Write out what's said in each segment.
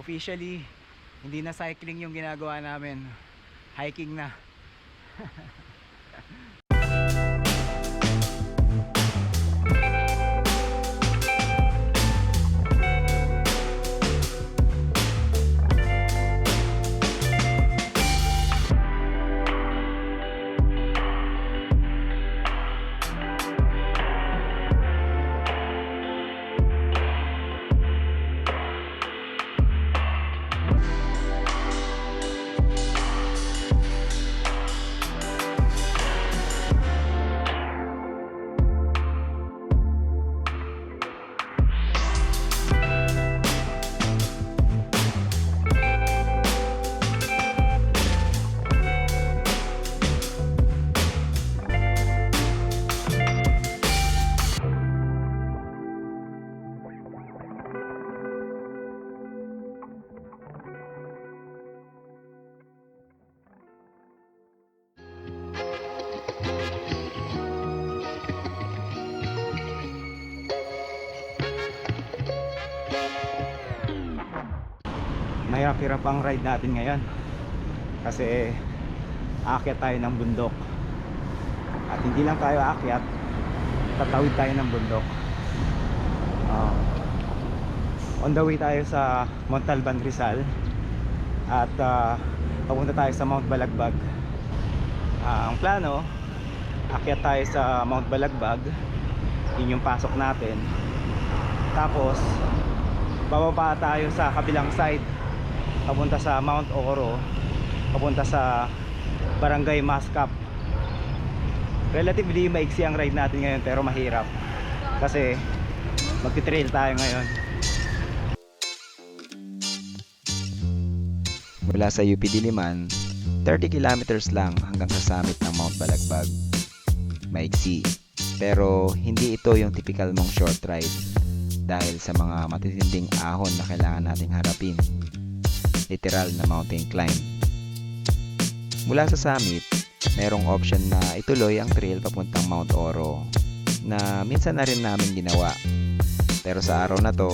officially hindi na cycling yung ginagawa namin. Hiking na mahirap-hirap ang ride natin ngayon. Kasi aakyat tayo ng bundok. At hindi lang tayo aakyat tatawid tayo ng bundok. Ah, on the way tayo sa Montalban Rizal. At ah, papunta tayo sa Mount Balagbag. Ah, ang plano akyat tayo sa Mount Balagbag. Yun yung pasok natin. Tapos bababa tayo sa kabilang side papunta sa Mount Oro papunta sa Barangay Mascap relatively maiksi ang ride natin ngayon pero mahirap kasi magti-trail tayo ngayon Mula sa UP Diliman, 30 kilometers lang hanggang sa summit ng Mount Balagbag. Maiksi, pero hindi ito yung typical mong short ride dahil sa mga matitinding ahon na kailangan nating harapin. Literal na mountain climb. Mula sa summit, merong option na ituloy ang trail papuntang Mount Oro na minsan na rin namin ginawa. Pero sa araw na to,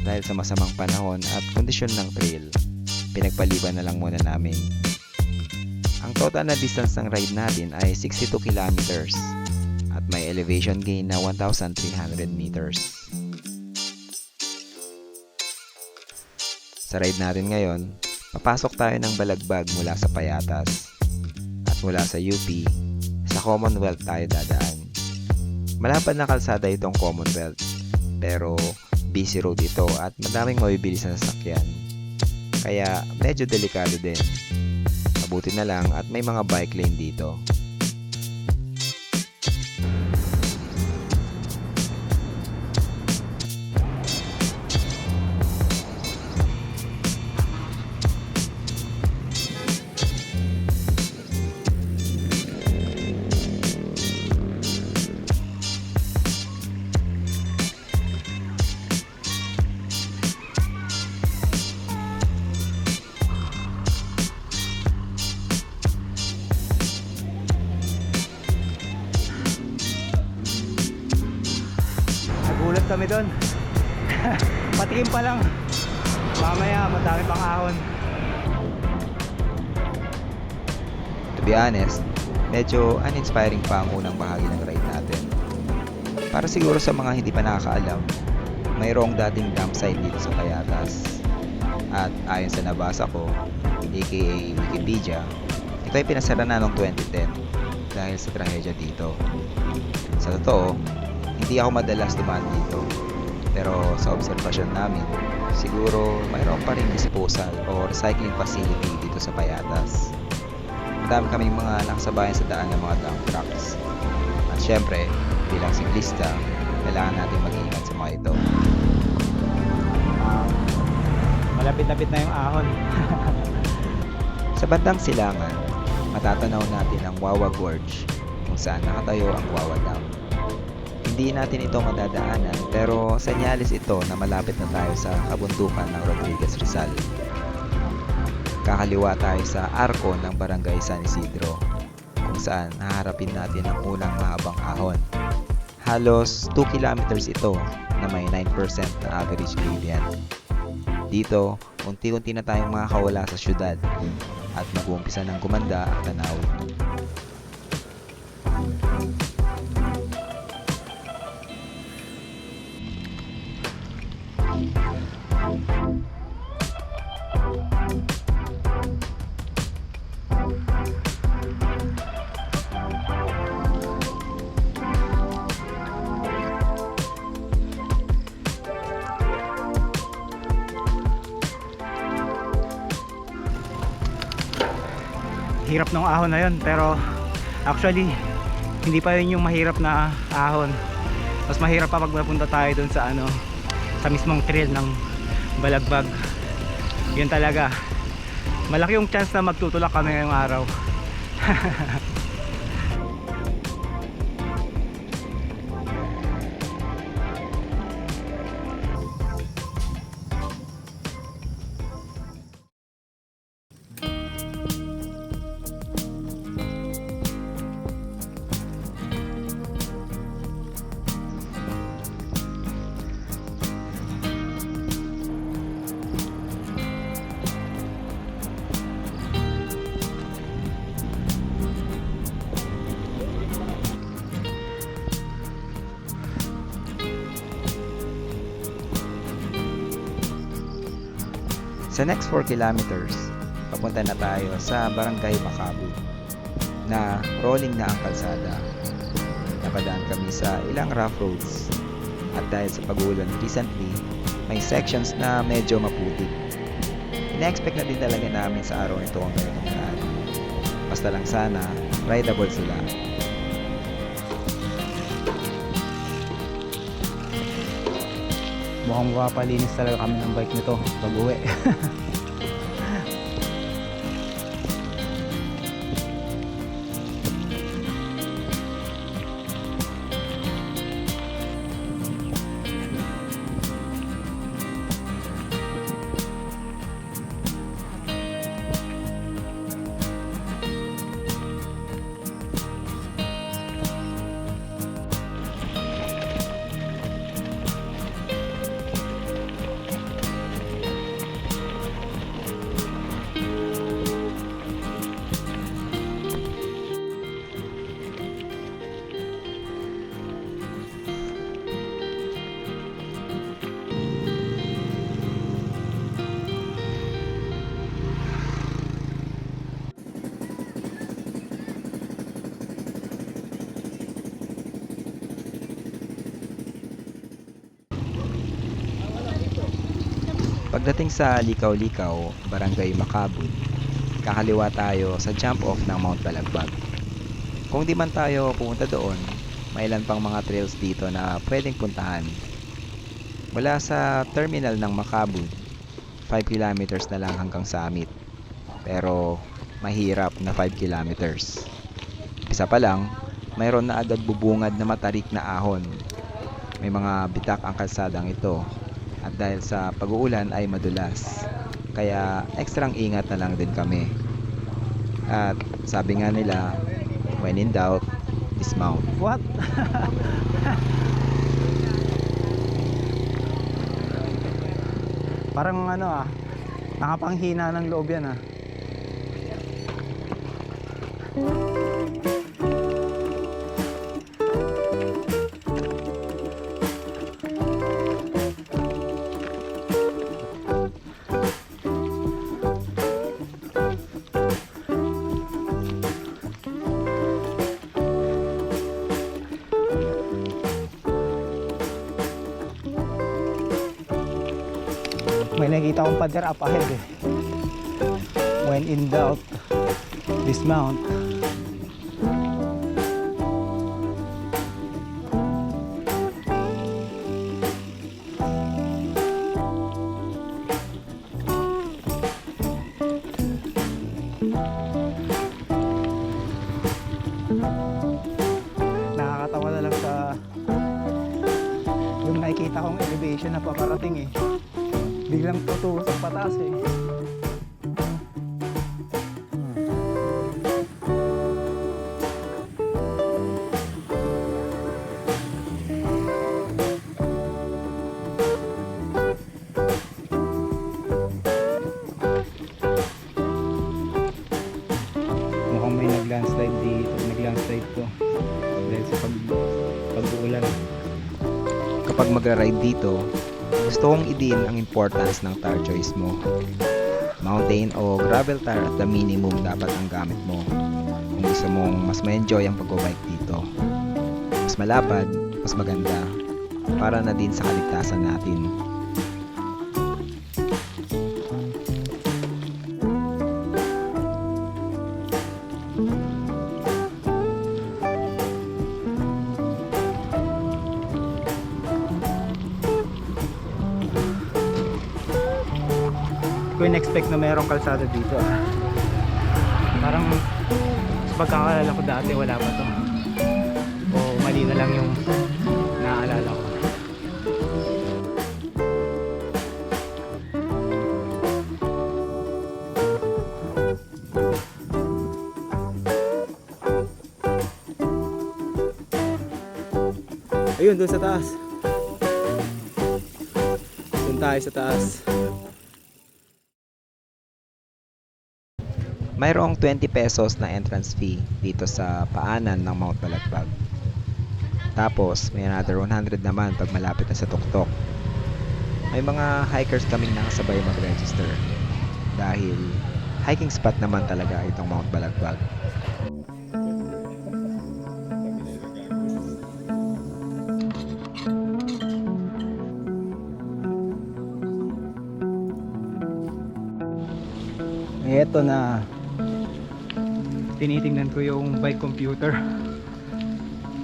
dahil sa masamang panahon at kondisyon ng trail, pinagpaliban na lang muna namin. Ang total na distance ng ride natin ay 62 kilometers at may elevation gain na 1,300 meters. Sa ride natin ngayon, papasok tayo ng balagbag mula sa Payatas at mula sa UP, sa Commonwealth tayo dadaan. Malapad na kalsada itong Commonwealth pero busy road ito at madaming mabibilis na sasakyan kaya medyo delikado din. Mabuti na lang at may mga bike lane dito. Kami doon patikim pa lang mamaya madami pang ahon To be honest, medyo uninspiring pa ang unang bahagi ng ride natin. Para siguro sa mga hindi pa nakakaalam, mayroong dating dump site dito sa Payatas. At ayon sa nabasa ko, aka Wikipedia, ito ay pinasara na noong 2010 dahil sa trahedya dito. Sa totoo, hindi ako madalas dumaan dito. Pero sa obserbasyon namin, siguro mayroon pa rin disposal o recycling facility dito sa Payatas. Madami kaming mga nakasabayan sa daan ng mga dump trucks. At syempre, bilang siklista, kailangan natin mag-ingat sa mga ito. Ah, malapit-lapit na yung ahon Sa bandang silangan, matatanaw natin ang Wawa Gorge kung saan nakatayo ang Wawa Dam. Hindi natin ito madadaanan pero senyalis ito na malapit na tayo sa kabundukan ng Rodriguez Rizal. Kakaliwa tayo sa arko ng Barangay San Isidro kung saan haharapin natin ang unang mahabang ahon. Halos 2 kilometers ito na may 9% na average gradient. Dito, unti-unti na tayong makakawala sa syudad at mag-uumpisa ng gumanda ang tanawin. Hirap ng ahon na yun, pero actually, hindi pa yun yung mahirap na ahon. Mas mahirap pa pag napunta tayo dun sa ano, sa mismong trail ng balagbag. Yun talaga. Malaki yung chance na magtutulak kami ngayong araw. Sa next 4 kilometers, papunta na tayo sa Barangay Makabu na rolling na ang kalsada. Napadaan kami sa ilang rough roads at dahil sa pag-ulan recently, may sections na medyo maputik. Ina-expect na din talaga namin sa araw nito ang ganitong. Basta lang sana, rideable sila. Mukhang mapapalinis talaga kami ng bike nito pag uwi. Pagdating sa Likaw-Likaw, Barangay Makabud, kakaliwa tayo sa jump off ng Mount Balagbag. Kung di man tayo pumunta doon, may ilan pang mga trails dito na pwedeng puntahan. Mula sa terminal ng Makabud, 5 kilometers na lang hanggang summit. Pero mahirap na 5 kilometers. Isa pa lang, mayroon na agad bubungad na matarik na ahon. May mga bitak ang kalsadang ito at dahil sa pag-uulan ay madulas. Kaya ekstrang ingat na lang din kami. At sabi nga nila, when in doubt, dismount. What? Parang ano ah, nakapanghina ng loob yan ah. May nakita akong pader up ahead eh. When in doubt, dismount. Nakakatawa na lang sa yung nakikita kong elevation na paparating eh biglang tutubo sa pataas eh. Mukhang may nag-landslide dito. Nag-landslide to. Dahil sa pag pag-uulan. Kapag magra-ride dito, gusto kong idin ang importance ng tire choice mo. Mountain o gravel tire at the minimum dapat ang gamit mo kung gusto mong mas ma-enjoy ang pag-bike dito. Mas malapad, mas maganda, para na din sa kaligtasan natin. Mayroong kalsada dito ah. Parang sa pagkakalala ko dati wala pa to. O mali na lang yung naaalala ko. Ayun, doon sa taas. Doon tayo sa taas. Mayroong 20 pesos na entrance fee dito sa paanan ng Mount Balagbag. Tapos, may another 100 naman pag malapit na sa tuktok. May mga hikers kaming nakasabay mag-register dahil hiking spot naman talaga itong Mount Balagbag. Eto na tinitingnan ko yung bike computer.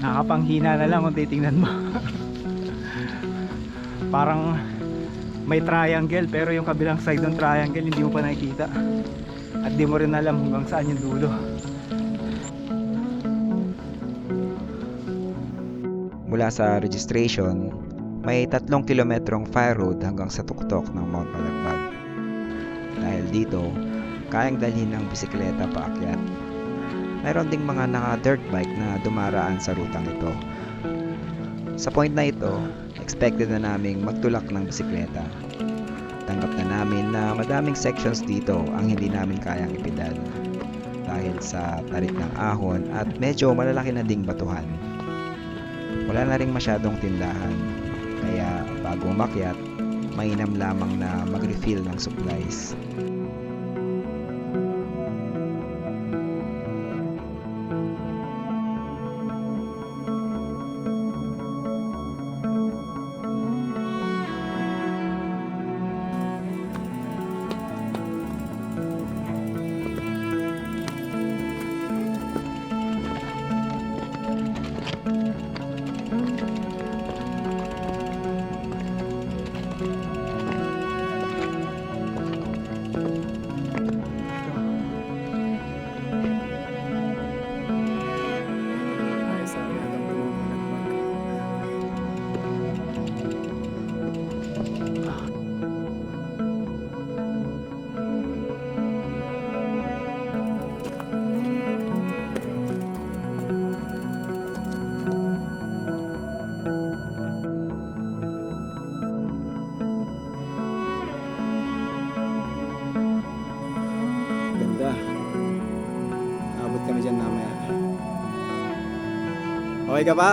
Nakapanghina na lang kung titingnan mo. Parang may triangle pero yung kabilang side ng triangle hindi mo pa nakikita. At di mo rin alam hanggang saan yung dulo. Mula sa registration, may tatlong kilometrong fire road hanggang sa tuktok ng Mount Balagbag. Dahil dito, kayang dalhin ng bisikleta paakyat. Mayroon ding mga naka-dirt bike na dumaraan sa rutang ito. Sa point na ito, expected na naming magtulak ng bisikleta. Tanggap na namin na madaming sections dito ang hindi namin kayang ipedal dahil sa tarik ng ahon at medyo malalaki na ding batuhan. Wala na ring masyadong tindahan, kaya bago umakyat, mainam lamang na mag-refill ng supplies. Okay ka pa?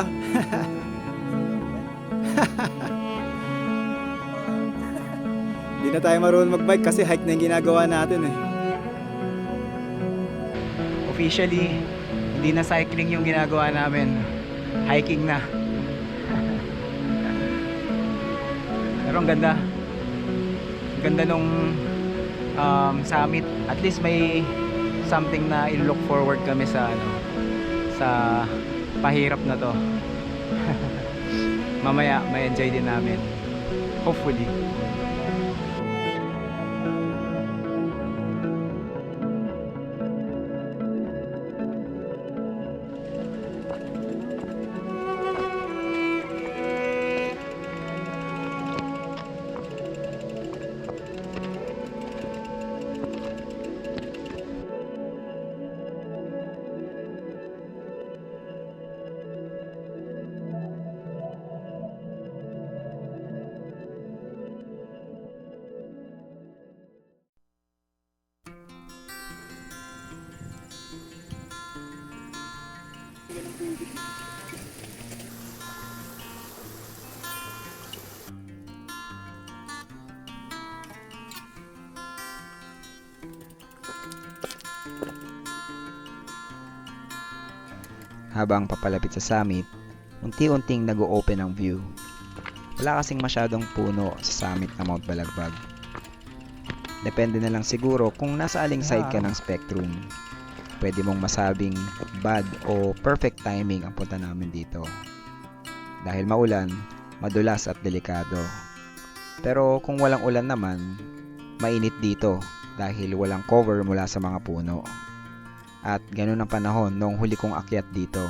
Hindi na tayo marunong magbike kasi hike na yung ginagawa natin eh. Officially, hindi na cycling yung ginagawa namin. Hiking na. Pero ang ganda. Ang ganda nung um, summit. At least may something na i-look forward kami sa ano sa pahirap na to. Mamaya may enjoy din namin. Hopefully. Habang papalapit sa summit, unti-unting nag-o-open ang view. Wala kasing masyadong puno sa summit ng Mount Balagbag. Depende na lang siguro kung nasa aling side ka ng spectrum. Pwede mong masabing bad o perfect timing ang punta namin dito. Dahil maulan, madulas at delikado. Pero kung walang ulan naman, mainit dito dahil walang cover mula sa mga puno. At ganun ang panahon noong huli kong akyat dito.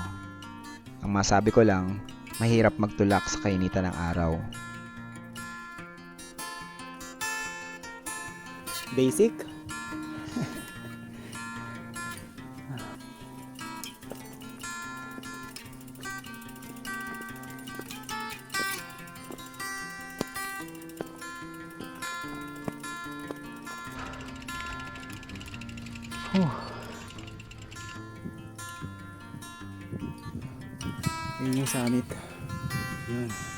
Ang masabi ko lang, mahirap magtulak sa kainitan ng araw. Basic? Yun yung summit. Yun.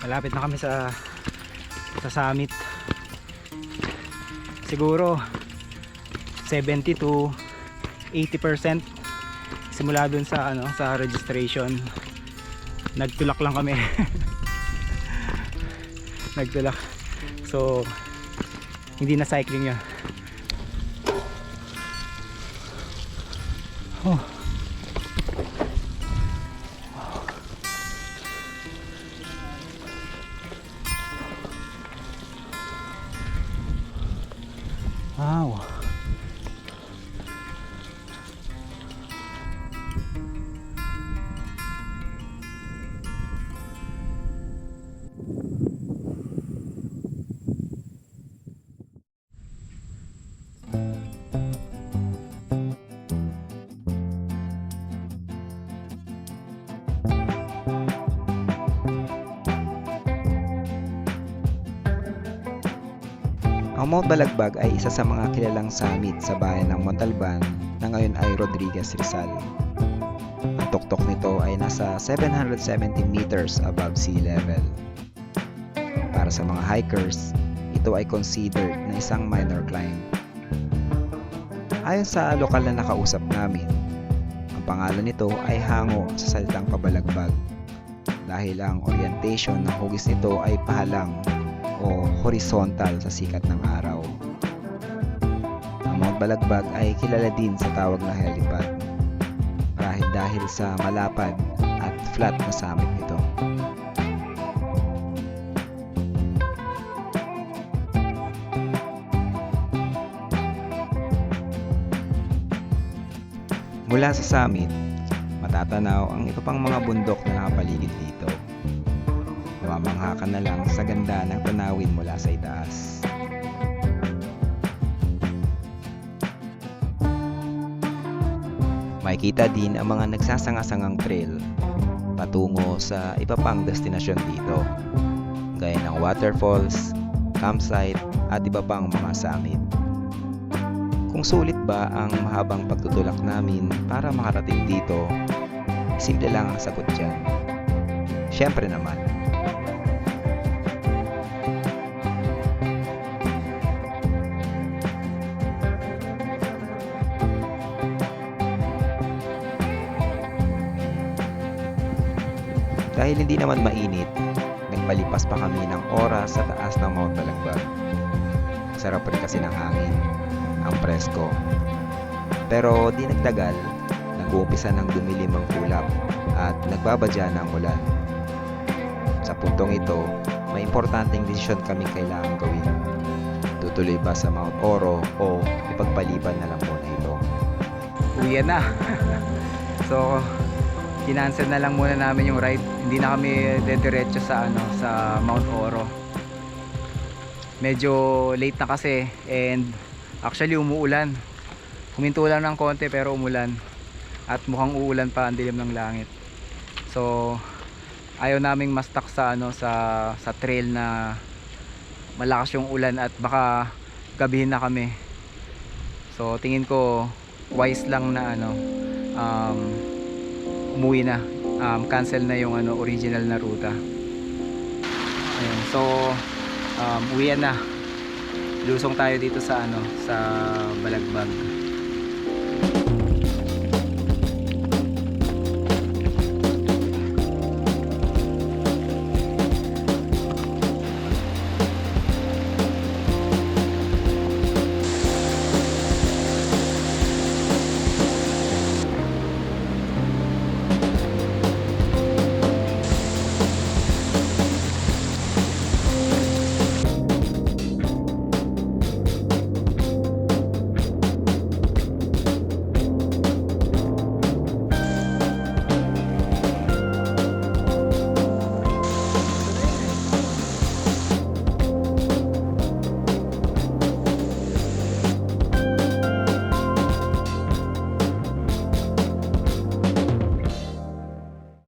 Malapit na kami sa sa summit. Siguro 70 to 80% simula dun sa ano sa registration. Nagtulak lang kami. Nagtulak. So, hindi na cycling yun. Mount Balagbag ay isa sa mga kilalang summit sa bayan ng Montalban na ngayon ay Rodriguez Rizal. Ang tuktok nito ay nasa 770 meters above sea level. Para sa mga hikers, ito ay considered na isang minor climb. Ayon sa lokal na nakausap namin, ang pangalan nito ay hango sa salitang pabalagbag dahil ang orientation ng hugis nito ay pahalang o horizontal sa sikat ng araw. Ang Mount Balagbag ay kilala din sa tawag na helipad marahil dahil sa malapad at flat na summit nito. Mula sa summit, matatanaw ang iba pang mga bundok na nakapaligid dito. Mamamangha ka na lang sa ganda ng tanawin mula sa itaas. Makikita din ang mga nagsasanga-sangang trail patungo sa iba pang destinasyon dito, gaya ng waterfalls, campsite, at iba pang mga summit. Kung sulit ba ang mahabang pagtutulak namin para makarating dito, simple lang ang sagot dyan. Siyempre naman. Dahil hindi naman mainit, nagpalipas pa kami ng oras sa taas ng Mount Balagbag. Sarap rin kasi ng hangin, ang presko. Pero di nagtagal, nag-uumpisa ng dumilim ang kulap at nagbabadya ng ulan. Sa puntong ito, may importanteng desisyon kami kailangan gawin. Tutuloy ba sa Mount Oro o ipagpaliban na lang muna ito? Uwi na. so, kinancel na lang muna namin yung ride. Hindi na kami dediretso sa ano sa Mount Oro. Medyo late na kasi and actually umuulan. Huminto lang ng konti pero umulan. At mukhang uulan pa ang dilim ng langit. So ayaw naming mastak sa ano sa sa trail na malakas yung ulan at baka gabihin na kami. So tingin ko wise lang na ano um, umuwi na. Um, cancel na yung ano original na ruta. Ayun, so um, uwian na. Lusong tayo dito sa ano sa Balagbag.